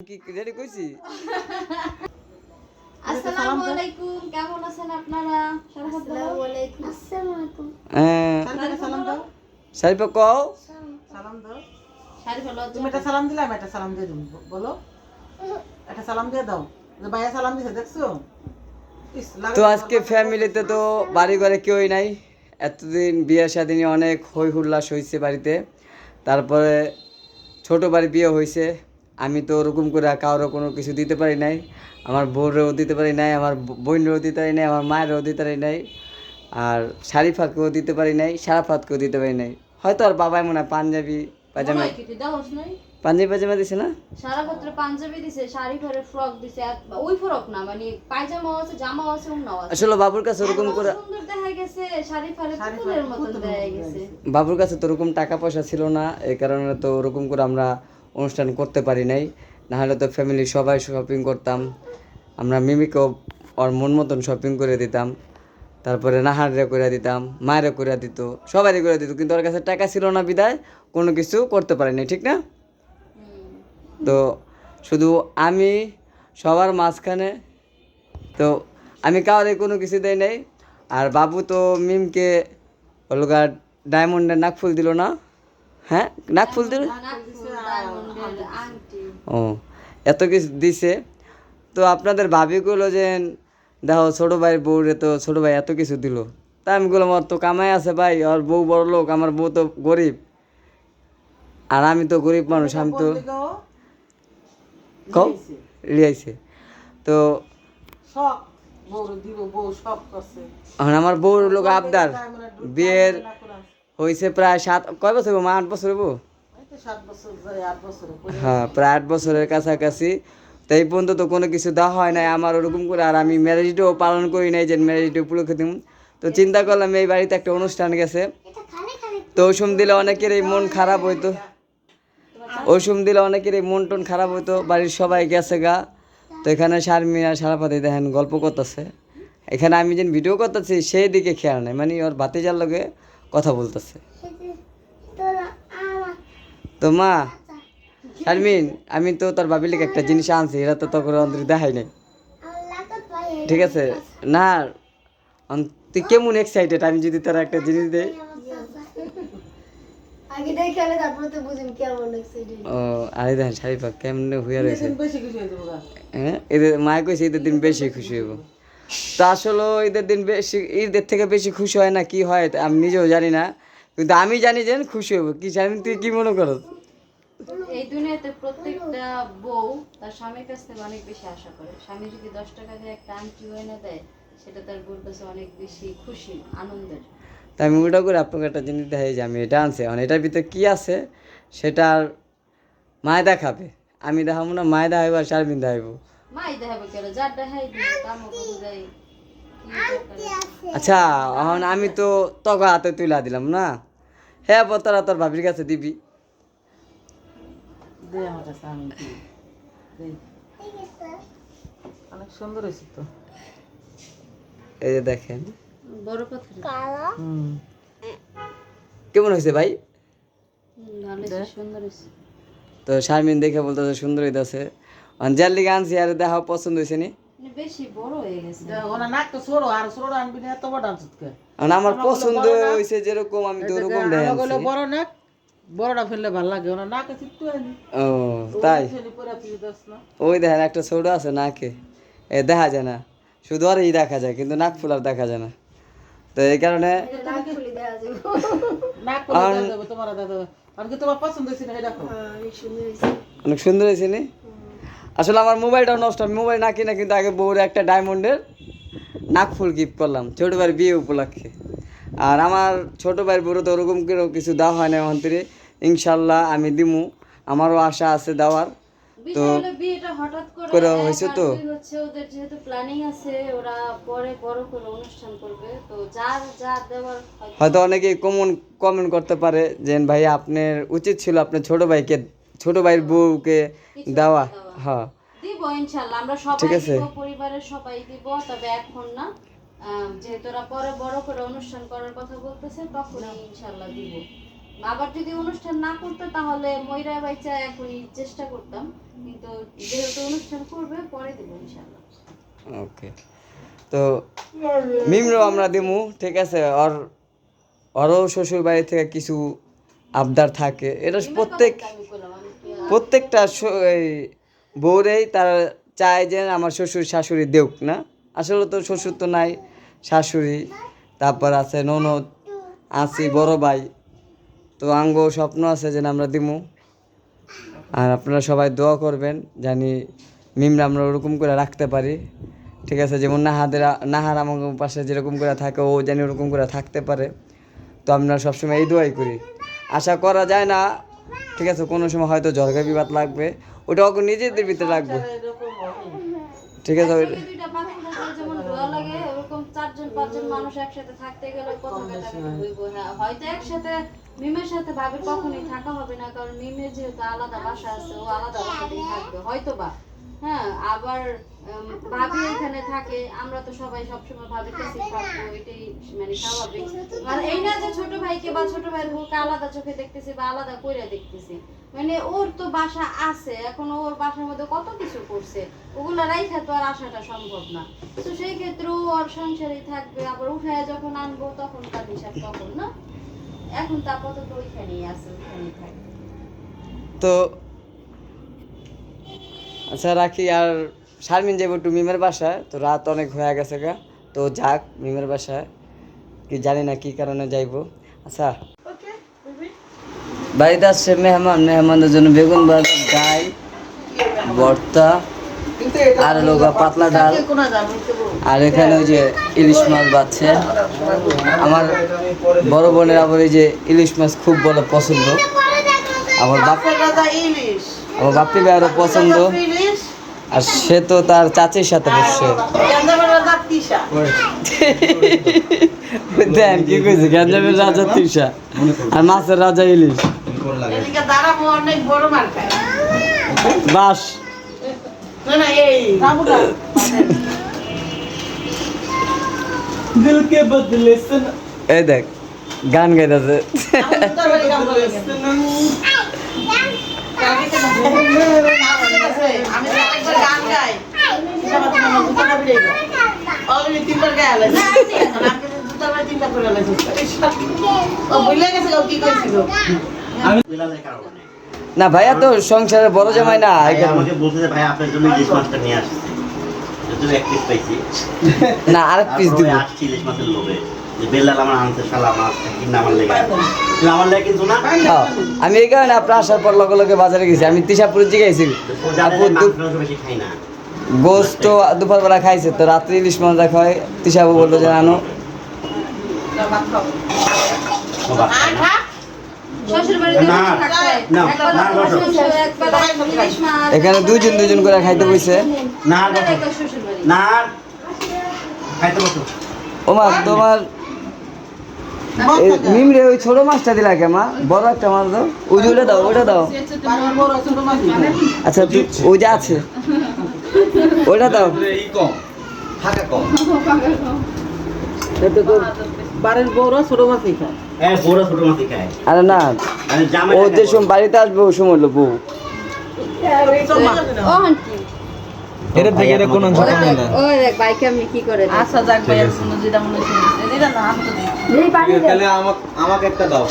কি রেডি কইছি? আসসালামু আলাইকুম কেমন আছেন আপনারা? আসসালামু আলাইকুম। হ্যাঁ। সালাম দাও। সারিপা কও। সালাম দাও। শাড়ি ভালো আছে তুমি একটা সালাম দিলে আমি সালাম দিয়ে দিন বলো। একটা সালাম দিয়ে দাও। যে ভাইয়া সালাম দিছে দেখছ? তো আজকে ফ্যামিলিতে তো বাড়ি ঘরে কেউই নাই। এতদিন বিয়ে শাদিনে অনেক হই হুল্লাস হয়েছে বাড়িতে। তারপরে ছোট বাড়ি বিয়ে হয়েছে আমি তো ওরকম করে কারও কোনো কিছু দিতে পারি নাই আমার বউরেও দিতে পারি নাই আমার বোনেরও দিতে পারি নাই আমার মায়েরও দিতে পারি নাই আর শারিফাকেও দিতে পারি নাই সারাফাতকেও দিতে পারি নাই। হয়তো আর বাবাই মনে হয় পাঞ্জাবি পাজামা পাঞ্জাবি পাজামা দিছে না? সারা পত্র পাঞ্জাবি দিছে শাড়ি পরে ফ্রক দিছে আর ওই ফ্রক না মানে পায়জামা আছে জামা আছে অন্যও আছে। আসলে বাবুর কাছে ওরকম করে সুন্দর দেখা গেছে শাড়ি ফারে পুতুলের মতন দেখা গেছে। বাবুর কাছে তো ওরকম টাকা পয়সা ছিল না এই কারণে তো ওরকম করে আমরা অনুষ্ঠান করতে পারি নাই। নাহলে তো ফ্যামিলি সবাই শপিং করতাম। আমরা মিমিকেও ওর মন মতন শপিং করে দিতাম। তারপরে নাহারে করে দিতাম, মায়েরও করে দিত সবারই করে দিত, কিন্তু ওর কাছে টাকা ছিল না বিদায়, কোনো কিছু করতে পারিনি ঠিক না? তো শুধু আমি সবার মাঝখানে, তো আমি কাউরে কোনো কিছু দেই নাই। আর বাবু তো মিমকে হলগা ডায়মন্ডের নাকফুল দিল না? হ্যাঁ? নাকফুল দিল? আংটি ও এত কিছু দিছে। তো আপনাদের ভাবিগুলো যে দেখো ছোটো ভাই বউরে তো ছোটো ভাই এত কিছু দিল। তা আমি বললাম ওর তো কামাই আছে ভাই ওর বউ বড় লোক আমার বউ তো গরিব। আর আমি তো গরিব মানুষ আমি তো কও? লিয়াইছে? তো বউ বউ আমার বউর লোক আবদার। বিয়ের হয়েছে প্রায় সাত কয় বছর? মা? আট বছর হইব? হ্যাঁ প্রায় আট বছরের কাছাকাছি। তো এই পর্যন্ত তো কোনো কিছু দেওয়া হয় নাই, আমার ওরকম করে। আর আমি ম্যারেজ ডেও পালন করি নাই যে ম্যারেজ ডে উপলক্ষে দিম। তো চিন্তা করলাম এই বাড়িতে একটা অনুষ্ঠান গেছে। তো ওসম দিলে অনেকের এই মন খারাপ হইতো। ওসম দিলে অনেকের এই মন টন খারাপ হইতো। বাড়ির সবাই গেছে গা। তো এখানে শারমিনা সারাপাতি দেখেন গল্প করতেছে। এখানে আমি যেন ভিডিও করতেছি, সেই দিকে খেয়াল নেই। মানে ওর ভাতিজার লগে কথা বলতেছে। তো মা শারমিন আমি তো তোর ভাবির লিগে একটা জিনিস আনছি এটা তো তোর অন্তরে দেখাই নাই। ঠিক আছে? না তুই কেমন এক্সাইটেড আমি যদি তোর একটা জিনিস দেই। আগে দেখে আলে তারপরে তো বুঝিম কেমন এক্সাইটেড ও আরে দেখেন শারিফা কেমনে হইয়া রয়েছে। হয়ে? মায় কইছে ঈদের দিন বেশি খুশি হইব। তা আসলে ঈদের দিন বেশি ঈদের থেকে বেশি খুশি হয় না কি হয় আমি নিজেও জানি না। কিন্তু আমি জানি যে খুশি হইব কি জানি তুই কি মনে করো এই দুনিয়াতে প্রত্যেকটা বউ তার স্বামীর কাছ থেকে অনেক বেশি আশা করে। স্বামী যদি দশ টাকা দিয়ে একটা আংটি এনে দেয় সেটা তার বউর কাছে অনেক বেশি খুশি আনন্দের। তা আমি ওটা করে আপনাকে একটা জিনিস দেখাই যে আমি এটা আনছি। এখন এটার ভিতরে কি আছে সেটার মায় দেখাবে। আমি দেখাবো না মায় দেখাইবো আর শারমিন দেখাইবো। মাই দেখাবে কেন? যার দেখাই দিই কামও করে দেয়। কি দরকার? আচ্ছা এখন আমি তো তক হাতে তুলা দিলাম না? হ্যাঁ তোরা তোর ভাবির কাছে দিবি। অনেক সুন্দর হয়েছে তো। এই যে দেখেন। বড় কেমন হয়েছে ভাই? তো শারমিন দেখে বলতেছে সুন্দর হইতেছে। যার লিগে আনছি আর দেখা পছন্দ হয়েছে নি? বেশি বড় হয়ে গেছে দে, নাক তো আর ছোড়ো আনবি না এত বড় আনছিস আর আমার পছন্দ হয়েছে যেরকম আমি তো ওরকম আমার বড় নাক বড়টা ফেললে ভালো লাগে ওনার নাকে চিত্তু আনি। ও তাই? ফেলি পরে তুই দোস না। ওই দেখেন একটা ছোট আছে নাকে। এ দেখা যায় না। শুধু আর এই দেখা যায় কিন্তু নাক ফুলার দেখা যায় না। তো এই কারণে অনেক সুন্দর হয়েছে নি? আসলে আমার মোবাইলটাও নষ্ট আমি মোবাইল না কিনা কিন্তু আগে বউরে একটা ডায়মন্ডের নাকফুল গিফট করলাম ছোটো ভাইয়ের বিয়ে উপলক্ষে। আর আমার ছোটো ভাইয়ের বউরে তো ওরকম করে কিছু দেওয়া হয় না এখন থেকে। ইনশাল্লাহ আমি দিমু আমারও আশা আছে দেওয়ার। হলো বিয়েটা হঠাৎ করে হয়েছে তো। হচ্ছে ওদের যেহেতু প্ল্যানিং আছে ওরা পরে বড় করে অনুষ্ঠান করবে। তো যার যা দেওয়ার হয়তো হয়তো অনেকেই কমন কমেন্ট করতে পারে যে ভাই আপনার উচিত ছিল আপনার ছোট ভাইকে ছোট ভাইয়ের বউকে দেওয়া হ্যাঁ। দিব ইনশাল্লাহ আমরা সবাই ঠিক আছে। পরিবারের সবাই দিব তবে এখন না যেহেতু ওরা পরে বড় করে অনুষ্ঠান করার কথা বলতেছে তখনই ইনশাল্লাহ দিব। আবার যদি অনুষ্ঠান না করতো তাহলে ময়রা বাইচা এখনই চেষ্টা করতাম কিন্তু যেহেতু অনুষ্ঠান করবে পরে দেবো ইনশাল্লাহ। ওকে। তো মিমরও আমরা দিমু ঠিক আছে? ওরও শ্বশুর বাড়ি থেকে কিছু আবদার থাকে। এটা প্রত্যেক প্রত্যেকটা বউরেই তারা চায় যে আমার শ্বশুর শাশুড়ি দেউক, না? আসলে তো শ্বশুর তো নাই, শাশুড়ি। তারপর আছে ননদ আছি বড় ভাই। তো আঙ্গ স্বপ্ন আছে যে আমরা দিমু। আর আপনারা সবাই দোয়া করবেন জানি মিমরা আমরা ওরকম করে রাখতে পারি। ঠিক আছে, যেমন নাহাদের নাহার আমার পাশে যেরকম করে থাকে, ও জানি ওরকম করে থাকতে পারে। তো আমরা সবসময় এই দোয়াই করি। আশা করা যায় না ঠিক আছে কোনো সময় হয়তো ঝরকা বিবাদ লাগবে। ওটা ওকে নিজেদের ভিতরে রাখবে। ঠিক আছে চারজন পাঁচজন মানুষ একসাথে থাকতে গেলে কত হ্যাঁ। হয়তো একসাথে মিমের সাথে ভাবে কখনোই থাকা হবে না কারণ মিমের যেহেতু আলাদা বাসা আছে ও আলাদা বাসাতেই থাকবে হয়তো বা হ্যাঁ আবার ভাবি এখানে থাকে আমরা তো সবাই সবসময় ভাবি কাছে থাকব এটাই মানে স্বাভাবিক। মানে এই না যে ছোট ভাইকে বা ছোট ভাইয়ের বউকে আলাদা চোখে দেখতেছি বা আলাদা কইরা দেখতেছি মানে ওর তো বাসা আছে এখন ওর বাসার মধ্যে কত কিছু করছে ওগুলো রাইখা তো আর আসাটা সম্ভব না। তো সেই ক্ষেত্রে ও ওর সংসারেই থাকবে আবার উঠায় যখন আনব তখন তার হিসাব তখন না? এখন তো আপাতত ওইখানেই আছে ওইখানেই থাকবে। তো আচ্ছা রাখি আর শারমিন যাব একটু মিমের বাসায় তো রাত অনেক হয়ে গেছে গা। তো যাক মিমের বাসায়। কি জানি না কি কারণে যাইবো। আচ্ছা। বাড়িতে আসছে মেহমান মেহমানদের জন্য বেগুন ভাজা ডাল ভর্তা আর লোক পাতলা ডাল। আর এখানে ওই যে ইলিশ মাছ বাচ্ছে আমার বড় বোনের আবার এই যে ইলিশ মাছ খুব বলে পছন্দ। আমার বাপ আমার বাপ্পি ভাইয়েরও পছন্দ। আর সে তো তার চাচির সাথে বসছে দেন কি কইছে? গ্যাঞ্জামের রাজা তৃষা আর মাছের রাজা ইলিশ। বাস। না না এই দেখ। গান গাইতেছে। না ভাইয়া তো সংসারের বড় জামাই না আমাকে ভাই আপনার জন্য ইলিশ মাছটা নিয়ে আসছি। না আরেক পিস দিব। আসছি ইলিশ মাছের লোভে। যে বেলাল আমার আনছে শালা মাছটা কিনা আমার লেগে আমার লেগে কিন্তু না। হ্যাঁ, আমি এই কারণে আপনার আসার পর লগে লগে বাজারে গেছি। আমি তিশাপুর যে দু- বেশি খাই না। দুপুরবেলা খাইছে। তো রাত্রে ইলিশ মাছ দেখা হয়। তিশাবু বলল যে আনো। না। না। না, না, এখানে দুইজন দুইজন করে খাইতে বইছে। না বসো। বাড়ি। না খাইতে বসো। ওমা তোমার মিমরে ওই ছোট মাছটা দিলা কে মা বড় একটা মাছ দাও। ওই যে ওটা দাও ওটা দাও। আচ্ছা তুই- ওই যে আছে। ওটা দাও। হ্যাঁ বড় ছোট মাছই খায়। আরে না মানে ও যে সময় বাড়িতে আসবে ওই সময় হলো বউ। এটা থেকে এটা কোন ওই দেখ- ওই দেখ বাইকে আমি কি করে আচ্ছা যাক ভাই শুনো যেটা মনে হচ্ছে যেটা না আমি তো দিই এই পানি দে তাহলে আমাকে আমাকে একটা দাও।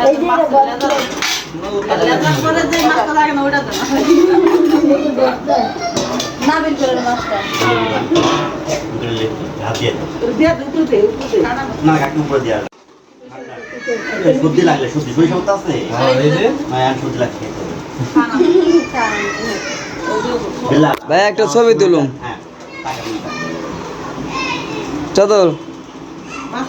এই যে এটা বল লেজার করে যে মাছটা লাগে না ওটা দেন না বের করেন মাছটা। হাত দিয়ে দিয়া দুটো দে দুটো না কাকি উপরে দিয়ে। সবজি লাগলে সবজি সবজি আছে? এই যে। হ্যাঁ সবজি লাগছে। বেলা ভাই একটা ছবি তুলুম হ্যাঁ। চদর। মাছ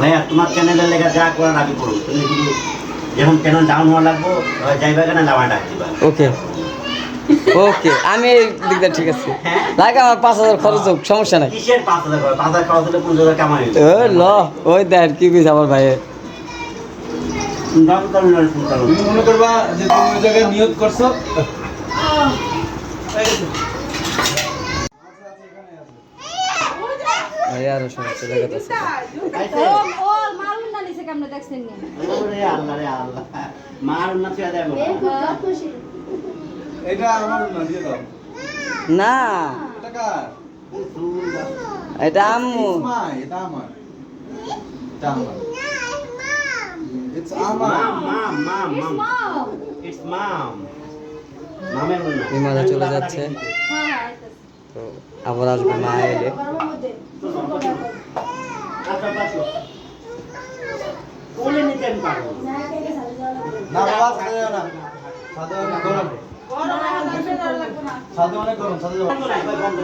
ভাইয়া তোমার চ্যানেলের লেগে যা করার আগে করুন। তুমি শুধু যখন চ্যানেল ডাউন হওয়া লাগবো হয় যাইবা কেন? জামা ডাক দিবা। ওকে। ওকে আমি এই দিকটা ঠিক আছে। লাগে আমার পাঁচ হাজার খরচ হোক সমস্যা নাই। কিসের পাঁচ হাজার পাঁচ হাজার খরচ হলে পনেরো হাজার কামাই। ও ল ওই দেখ কি কইছে আমার ভাইয়ে দাম দামি নয়, শুনতে হবে। তুমি মনে করবা যে তুমি ওই জায়গায় নিয়োগ করছ? সমস্যা আছে ও ও না নিছে কেমনে দেখছেন নি ওরে আল্লাহ রে আল্লাহ মার উন্নতি যাবে এটা আমার না দিয়ে দাও। না। এটা এটা আম্মু। এটা আমার। এটা আমার। It's আমার মাম মাম মাম ইটস মাম মম ইটস মাম চলে যাচ্ছে। হ্যাঁ হ্যাঁ তো আবার আসবে মা এলে। আচ্ছা না। না বাবা সাথে যাও না। অনেক গরম সাথে অনেক গরম